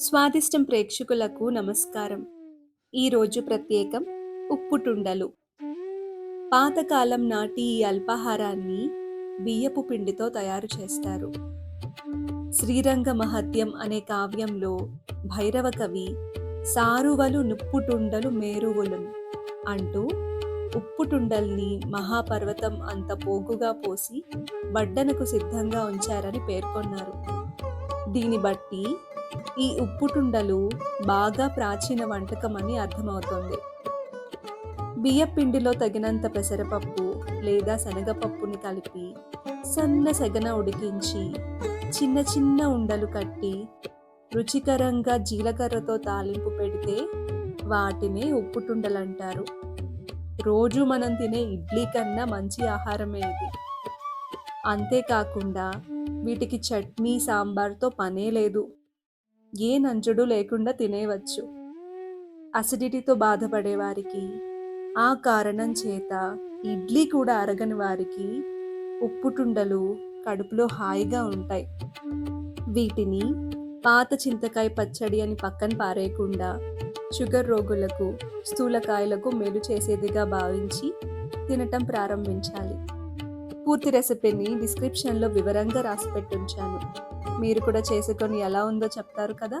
స్వాదిష్టం ప్రేక్షకులకు నమస్కారం. ఈరోజు ప్రత్యేకం ఉప్పుటుండలు. పాతకాలం నాటి ఈ అల్పాహారాన్ని బియ్యపు పిండితో తయారు చేస్తారు. శ్రీరంగ మహత్యం అనే కావ్యంలో భైరవ కవి సారువలు నుప్పుటుండలు మేరువులు అంటూ ఉప్పుటుండల్ని మహాపర్వతం అంత పోగుగా పోసి వడ్డనకు సిద్ధంగా ఉంచారని పేర్కొన్నారు. దీన్ని బట్టి ఈ ఉప్పుటుండలు బాగా ప్రాచీన వంటకం అని అర్థమవుతుంది. బియ్యపిండిలో తగినంత పెసరపప్పు లేదా శనగపప్పుని కలిపి సన్న సెగన ఉడికించి చిన్న చిన్న ఉండలు కట్టి రుచికరంగా జీలకర్రతో తాలింపు పెడితే వాటినే ఉప్పుటుండలు అంటారు రోజు మనం తినే ఇడ్లీ కన్నా మంచి ఆహారమే ఇది. అంతేకాకుండా వీటికి చట్నీ సాంబార్తో పనే లేదు. ఏ నంచుడు లేకుండా తినేవచ్చు. అసిడిటీతో బాధపడే వారికి ఆ కారణం చేత ఇడ్లీ కూడా అరగని వారికి ఉప్పుటుండలు కడుపులో హాయిగా ఉంటాయి. వీటిని పాత చింతకాయ పచ్చడి అని పక్కన పారేయకుండా షుగర్ రోగులకు స్థూలకాయలకు మేలు చేసేదిగా భావించి తినటం ప్రారంభించాలి. పూర్తి రెసిపీని డిస్క్రిప్షన్లో వివరంగా రాసి పెట్టుంచాను మీరు కూడా చేసుకొని ఎలా ఉందో చెప్తారు కదా?